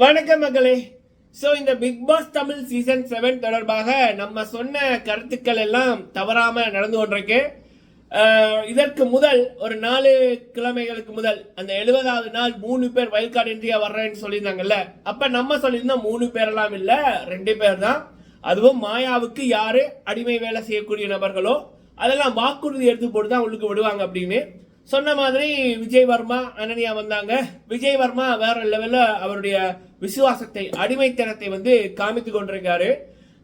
வணக்கம் மகளே. ஸோ இந்த big boss Tamil season seven தொடர்பாக நம்ம சொன்ன கருத்துக்கள் எல்லாம் தவறாமல் நடந்து கொண்டிருக்கு. இதற்கு முதல் ஒரு நாலு கிழமைகளுக்கு முதல் அந்த எழுபதாவது நாள் மூணு பேர் வயல் கார்டு இன்றியா வர்றேன்னு சொல்லியிருந்தாங்கல்ல. அப்போ நம்ம சொல்லியிருந்தோம் மூணு பேரெல்லாம் இல்லை ரெண்டு பேர் தான். அதுவும் மாயாவுக்கு யார் அடிமை வேலை செய்யக்கூடிய நபர்களோ அதெல்லாம் வாக்குறுதி எடுத்து போட்டு தான் உள்ளுக்கு விடுவாங்க அப்படின்னு. சொன்ன மாதிரி விஜய் வர்மா அனன்யா வந்தாங்க. விஜய் வர்மா வேற லெவலில் அவருடைய விசுவாசத்தை அடிமைத்தனத்தை வந்து காமித்து கொண்டிருக்காரு.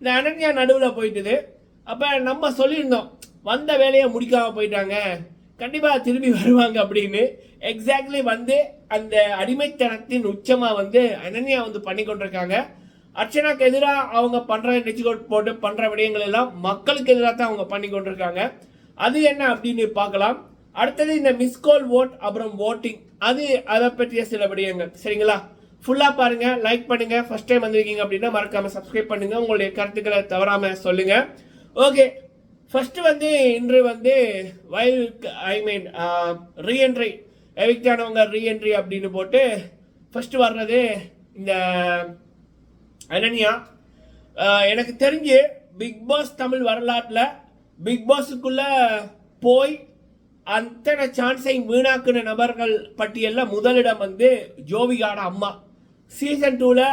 இந்த அனன்யா நடுவில் போயிட்டுது. அப்போ நம்ம சொல்லியிருந்தோம் வந்த வேலையை முடிக்காமல் போயிட்டாங்க. கண்டிப்பாக திரும்பி வருவாங்க அப்படின்னு. எக்ஸாக்ட்லி வந்து அந்த அடிமைத்தனத்தின் உச்சமாக வந்து அனன்யா வந்து பண்ணி கொண்டிருக்காங்க. அர்ச்சனாக்கு எதிராக அவங்க பண்ணுற நெச்சுக்கோட் போட்டு பண்ணுற விடயங்கள் எல்லாம் மக்களுக்கு எதிராக தான் அவங்க பண்ணி கொண்டிருக்காங்க. அது என்ன அப்படின்னு பார்க்கலாம். அடுத்தது இந்த மிஸ்கால் ஓட் அப்புறம் ஓட்டிங் அது அதை பற்றிய சில விடயங்கள். சரிங்களா? ஃபுல்லாக பாருங்க லைக் பண்ணுங்க. ஃபர்ஸ்ட் டைம் வந்திருக்கீங்க அப்படின்னா மறக்காம சப்ஸ்கிரைப் பண்ணுங்க. உங்களுடைய கருத்துக்களை தவறாம சொல்லுங்க. ஓகே ஃபர்ஸ்ட் வந்து இன்று வந்து வயல் ஐ மீன் ரீஎன்ட்ரி எவிக்ட் ஆனவங்க ரீஎன்ட்ரி அப்படின்னு போட்டு ஃபர்ஸ்ட் வர்றது இந்த அனன்யா. எனக்கு தெரிஞ்சு பிக் பாஸ் தமிழ் வரலாற்றில் பிக் பாஸுக்குள்ள போய் அத்தனை சான்ஸையும் வீணாக்குன நபர்கள் பட்டியலில் முதலிடம் வந்து ஜோவிகாட அம்மா. சீசன் டூவில்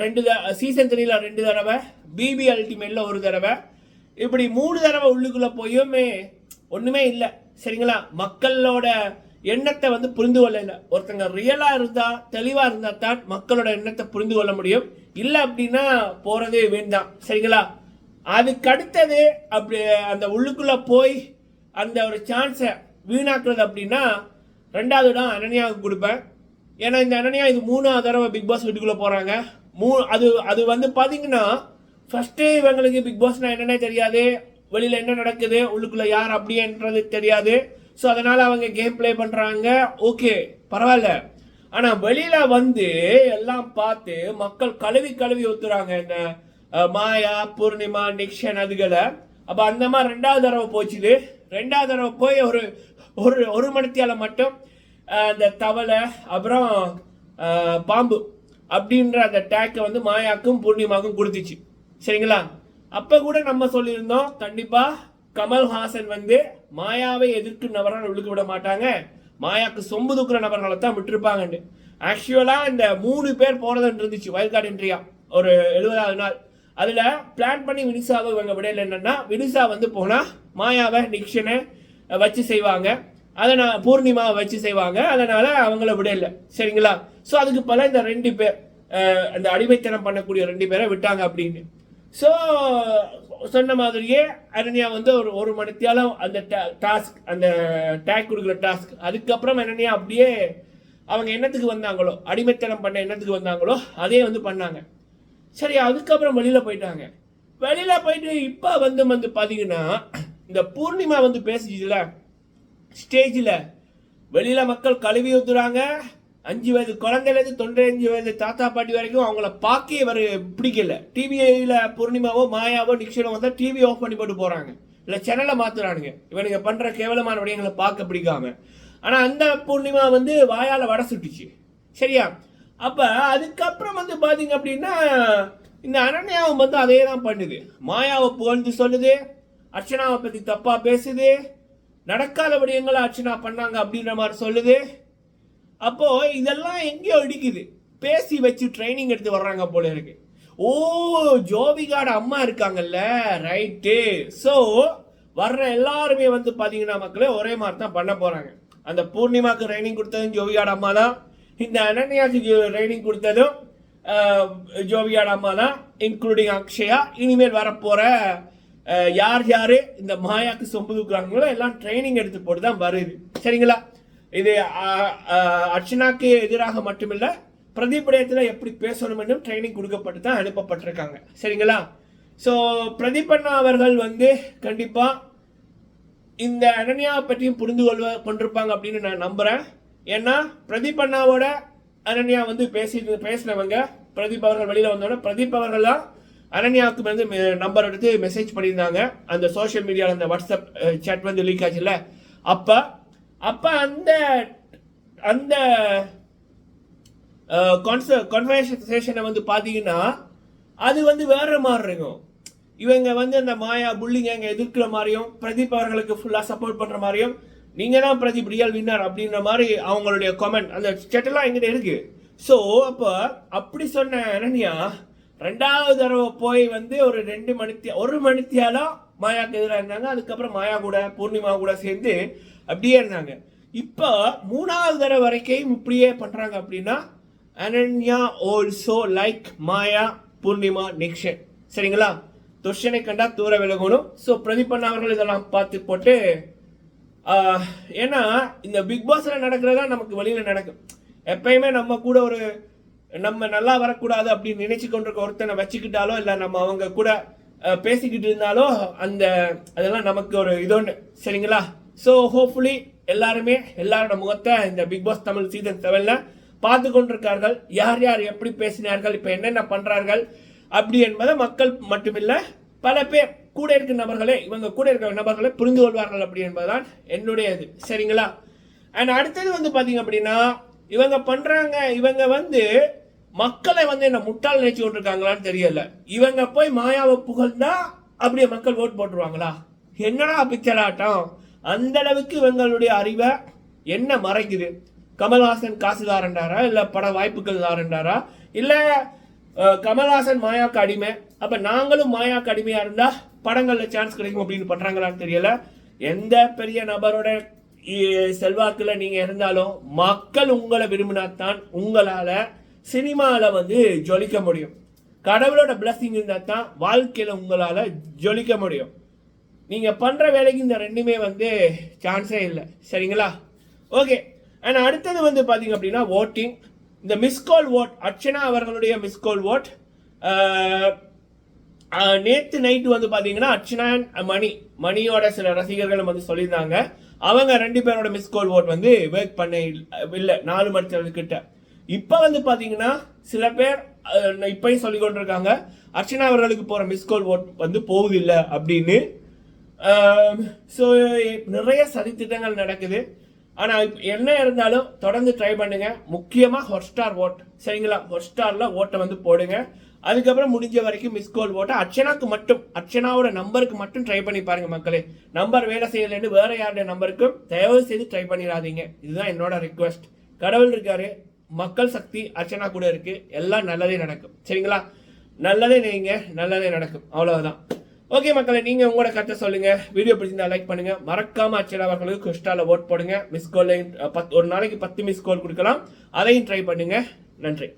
ரெண்டு சீசன் த்ரீல ரெண்டு தடவை பிபி அல்டிமேட்டில் ஒரு தடவை. இப்படி மூணு தடவை உள்ளுக்குள்ளே போயுமே ஒன்றுமே இல்லை. சரிங்களா? மக்களோட எண்ணத்தை வந்து புரிந்து கொள்ள இல்லை ஒருத்தங்க ரியலாக இருந்தால் தெளிவாக இருந்தால் தான் மக்களோட எண்ணத்தை புரிந்து கொள்ள முடியும். இல்லை அப்படின்னா போகிறதே வேண்டாம். சரிங்களா? அதுக்கடுத்தது அப்படி அந்த உள்ளுக்குள்ளே போய் அந்த ஒரு சான்ஸை வீணாக்குறது அப்படின்னா ரெண்டாவது இடம் அனன்யாவுக்கு கொடுப்பேன். ஏன்னா இந்த அனன்யா இது மூணாவது தடவை பிக் பாஸ் வீட்டுக்குள்ளே போகிறாங்க மூ அது அது வந்து பார்த்தீங்கன்னா ஃபஸ்ட்டு இவங்களுக்கு பிக் பாஸ்னால் என்னென்ன தெரியாது. வெளியில் என்ன நடக்குது உள்ளுக்குள்ளே யார் அப்படின்றது தெரியாது. ஸோ அதனால் அவங்க கேம் ப்ளே பண்ணுறாங்க ஓகே பரவாயில்ல. ஆனால் வெளியில் வந்து எல்லாம் பார்த்து மக்கள் கழுவி கழுவி ஊத்துறாங்க இந்த மாயா பூர்ணிமா நிக்ஷன் அதுகளை. அப்போ அந்த மாதிரி ரெண்டாவது தடவை போச்சுது. ரெண்டாவது தடவை போய் ஒரு ஒரு ஒரு மணித்தியால மட்டும் அந்த தவளை அப்புறம் பாம்பு அப்படின்ற அந்த டேக்கை வந்து மாயாக்கும் பூர்ணிமாக்கும் கொடுத்துச்சு. சரிங்களா? அப்போ கூட நம்ம சொல்லியிருந்தோம் கண்டிப்பாக கமல்ஹாசன் வந்து மாயாவை எதிர்க்கும் நபரால் விழுக்க விட மாட்டாங்க. மாயாக்கு சொம்பு தூக்குற நபர்களை தான் விட்டுருப்பாங்கன்னு. ஆக்சுவலாக இந்த மூணு பேர் போகிறதுன்னு இருந்துச்சு வயல்காடு இன்றியா ஒரு எழுபதாவது நாள். அதில் பிளான் பண்ணி வினிசாவை இவங்க விடையில் என்னென்னா வினிசா வந்து போனால் மாயாவை நிக்ஷனை வச்சு செய்வாங்க. அதை நான் பூர்ணிமாவை வச்சு செய்வாங்க. அதனால் அவங்கள விடலை. சரிங்களா? ஸோ அதுக்கு பல இந்த ரெண்டு பேர் அந்த அடிமைத்தனம் பண்ணக்கூடிய ரெண்டு பேரை விட்டாங்க அப்படின்னு. ஸோ சொன்ன மாதிரியே அனன்யா வந்து ஒரு ஒரு மணித்தியாலும் அந்த டாஸ்க் அந்த டேக் கொடுக்குற டாஸ்க் அதுக்கப்புறம் அனன்யா அப்படியே அவங்க என்னத்துக்கு வந்தாங்களோ அடிமைத்தனம் பண்ண என்னத்துக்கு வந்தாங்களோ அதே வந்து பண்ணாங்க. சரி அதுக்கப்புறம் வெளியில் போயிட்டாங்க. வெளியில் போயிட்டு இப்போ வந்து வந்து பார்த்தீங்கன்னா இந்த பூர்ணிமா வந்து பேசிச்சுல ஸ்டேஜில் வெளியில் மக்கள் கழுவி ஊத்துறாங்க. அஞ்சு வயது குழந்தையிலேருந்து தொண்ணூத்தஞ்சு வயது தாத்தா பாட்டி வரைக்கும் அவங்கள பார்க்க வர பிடிக்கல. டிவியில் பூர்ணிமாவோ மாயாவோ நிக்ஷனோ வந்தால் டிவி ஆஃப் பண்ணி போட்டு போகிறாங்க இல்லை சேனலை மாத்துறானுங்க. இவனுங்க பண்ணுற கேவலமான விடயங்களை பார்க்க பிடிக்காம. ஆனால் அந்த பூர்ணிமா வந்து வாயால் வடை சுட்டுச்சு. சரியா? அப்போ அதுக்கப்புறம் வந்து பார்த்தீங்க அப்படின்னா இந்த அனன்யாவும் வந்து அதே தான் பண்ணுது. மாயாவை புகழ்ந்து சொல்லுது. அர்ச்சனாவை பற்றி தப்பாக பேசுது? நடக்காத விடயங்களை அர்ச்சனா பண்ணாங்க அப்படின்ற மாதிரி சொல்லுது. அப்போது இதெல்லாம் எங்கேயோ இடிக்குது. பேசி வச்சு ட்ரைனிங் எடுத்து வர்றாங்க போல இருக்கு. ஓ ஜோபிகாட அம்மா இருக்காங்கல்ல? ரைட்டு ஸோ வர்ற எல்லாருமே வந்து பார்த்தீங்கன்னா மக்களே ஒரே மாதிரி தான் பண்ண போகிறாங்க அந்த பூர்ணிமாக்கு ட்ரைனிங் கொடுத்ததும் ஜோபிகாட அம்மா தான். இந்த அனன்யாக்கு ட்ரைனிங் கொடுத்ததும் ஜோபிகாட அம்மா தான் இன்க்ளூடிங் அக்ஷயா. இனிமேல் வரப்போகிற யார் யார்? இந்த மாயாக்கு சொம்பு தூக்குறாங்களோ எல்லாம் ட்ரைனிங் எடுத்து போட்டு தான் வருது. சரிங்களா? இது அர்ச்சனாக்கு எதிராக மட்டுமில்லை பிரதீப் எப்படி பேசணும் என்றும் ட்ரைனிங் கொடுக்கப்பட்டு தான் அனுப்பப்பட்டிருக்காங்க. சரிங்களா? ஸோ பிரதீபண்ணா அவர்கள் வந்து கண்டிப்பாக இந்த அனன்யாவை பற்றியும் புரிந்து கொள்வ கொண்டிருப்பாங்க அப்படின்னு நான் நம்புறேன். ஏன்னா பிரதீப் அண்ணாவோட அனன்யா வந்து பேசி பேசினவங்க பிரதீப் அவர்கள் வெளியில் வந்தோடனே பிரதீப் அவர்கள் தான் அனன்யாவுக்கு வந்து நம்பர் எடுத்து மெசேஜ் பண்ணியிருந்தாங்க. அந்த சோஷியல் மீடியாவில் அந்த வாட்ஸ்அப் சேட் வந்து லீக் ஆச்சுல்ல? அப்போ அப்போ அந்த அந்த கான்வர்சேஷனை வந்து பார்த்தீங்கன்னா அது வந்து வேற மாதிரி இருக்கும். இவங்க வந்து அந்த மாயா புள்ளிங்க அங்கே எதிர்க்கிற மாதிரியும் பிரதீப் அவர்களுக்கு ஃபுல்லாக சப்போர்ட் பண்ணுற மாதிரியும் நீங்கள் தான் பிரதீப் ரியல் வின்னர் அப்படின்ற மாதிரி அவங்களுடைய கமெண்ட் அந்த செட்டெல்லாம் எங்கிட்ட இருக்குது ஸோ அப்போ அப்படி சொன்ன அனன்யா ரெண்டாவது தடவை போய் வந்து ஒரு ரெண்டு மணித்தி ஒரு மணித்தியாலும் மாயாவுக்கு எதிராக இருந்தாங்க. அதுக்கப்புறம் மாயா கூட பூர்ணிமா கூட சேர்ந்து அப்படியே இருந்தாங்க. இப்போ மூணாவது தடவை வரைக்கும் இப்படியே பண்ணுறாங்க அப்படின்னா அனன்யா ஆல்சோ லைக் மாயா பூர்ணிமா நிக்ஷன். சரிங்களா? துஷனை கண்டா தூர விலகணும். ஸோ பிரதீபன் அவர்கள் இதெல்லாம் பார்த்து போட்டு ஏன்னா இந்த பிக் பாஸ்ல நடக்கிறதா நமக்கு வழியில் நடக்கும். எப்பயுமே நம்ம கூட ஒரு நம்ம நல்லா வரக்கூடாது அப்படின்னு நினைச்சு கொண்டிருக்க ஒருத்தனை வச்சுக்கிட்டாலோ இல்லை நம்ம அவங்க கூட பேசிக்கிட்டு இருந்தாலோ அந்த அதெல்லாம் நமக்கு ஒரு இதொன்று சரிங்களா? ஸோ ஹோப்ஃபுல்லி எல்லாருமே எல்லாரோட முகத்தை இந்த பிக் பாஸ் தமிழ் சீசன் செவனில் பார்த்து கொண்டிருக்கார்கள். யார் யார் எப்படி பேசினார்கள் இப்போ என்னென்ன பண்ணுறார்கள் அப்படி என்பதை மக்கள் மட்டுமில்லை பல பேர் கூட இருக்கிற நபர்களே இவங்க கூட இருக்கிற நபர்களை புரிந்து கொள்வார்கள் அப்படி என்பதுதான் என்னுடைய இது சரிங்களா? அண்ட் அடுத்தது வந்து பார்த்தீங்க அப்படின்னா இவங்க பண்றாங்க இவங்க வந்து மக்களை வந்து என்ன முட்டாள் நினைச்சு கொண்டிருக்காங்களான்னு தெரியல. இவங்க போய் மாயாவை புகழ்ந்தா அப்படியே மக்கள் ஓட் போட்டுருவாங்களா? என்னடா பிச்சராட்டம் அந்த அளவுக்கு இவங்களுடைய அறிவை என்ன மறைக்குது? கமல்ஹாசன் காசு தாரண்டாரா இல்ல பட வாய்ப்புகள் தாரண்டாரா இல்ல கமல்ஹாசன் மாயாக்கு அடிமை? அப்ப நாங்களும் மாயாக்கு அடிமையா இருந்தா படங்கள்ல சான்ஸ் கிடைக்கும் அப்படின்னு பண்றாங்களான்னு தெரியல. எந்த பெரிய நபரோட செல்வாக்கில் நீங்கள் இருந்தாலும் மக்கள் உங்களை விரும்பினாத்தான் உங்களால் சினிமாவில் வந்து ஜொலிக்க முடியும். கடவுளோட பிளஸிங் இருந்தால் தான் வாழ்க்கையில் உங்களால் ஜொலிக்க முடியும். நீங்கள் பண்ணுற வேலைக்கு இந்த ரெண்டுமே வந்து சான்ஸே இல்லை. சரிங்களா? ஓகே அண்ட் அடுத்தது வந்து பார்த்தீங்க அப்படின்னா ஓட்டிங் இந்த மிஸ்கால் ஓட் அர்ச்சனா அவர்களுடைய மிஸ்கால் ஓட் நேற்று நைட்டு வந்து பார்த்தீங்கன்னா அர்ச்சனா மணி மணியோட சில ரசிகர்களும் வந்து சொல்லியிருந்தாங்க. அவங்க ரெண்டு பேரோட மிஸ்கால் ஓட் வந்து ஒர்க் பண்ண இல்லை நாலு மணி கிட்ட. இப்போ வந்து பார்த்தீங்கன்னா சில பேர் இப்பயும் சொல்லி கொண்டிருக்காங்க. அர்ச்சனா அவர்களுக்கு போற மிஸ்கால் ஓட் வந்து போகுதில்லை அப்படின்னு. ஸோ நிறைய சதித்திட்டங்கள் நடக்குது. ஆனால் இப்போ என்ன இருந்தாலும் தொடர்ந்து ட்ரை பண்ணுங்க. முக்கியமாக ஹொட்ஸ்டார் ஓட் சரிங்களா? ஹொட்ஸ்டாரில் ஓட்டை வந்து போடுங்க. அதுக்கப்புறம் முடிஞ்ச வரைக்கும் மிஸ் கால் போட்டால் அர்ச்சனாக்கு மட்டும் அர்ச்சனாவோட நம்பருக்கு மட்டும் ட்ரை பண்ணி பாருங்க மக்களே. நம்பர் வேலை செய்யலன்னு வேற யாருடைய நம்பருக்கும் தயவு செய்து ட்ரை பண்ணிடாதீங்க. இதுதான் என்னோட ரிக்வெஸ்ட் கடவுள் இருக்காரு மக்கள் சக்தி அர்ச்சனா கூட இருக்கு. எல்லாம் நல்லதே நடக்கும். சரிங்களா? நல்லதே நீங்க நல்லதே நடக்கும். அவ்வளவுதான். ஓகே மக்களை நீங்க உங்களோட கருத்தை சொல்லுங்க. வீடியோ பிடிச்சிருந்தா லைக் பண்ணுங்க. மறக்காம அச்சனா அவர்களுக்கு கிறிஸ்டால ஓட் போடுங்க. மிஸ் கால் ஒரு நாளைக்கு பத்து மிஸ் கால் கொடுக்கலாம். அதையும் ட்ரை பண்ணுங்க. நன்றி.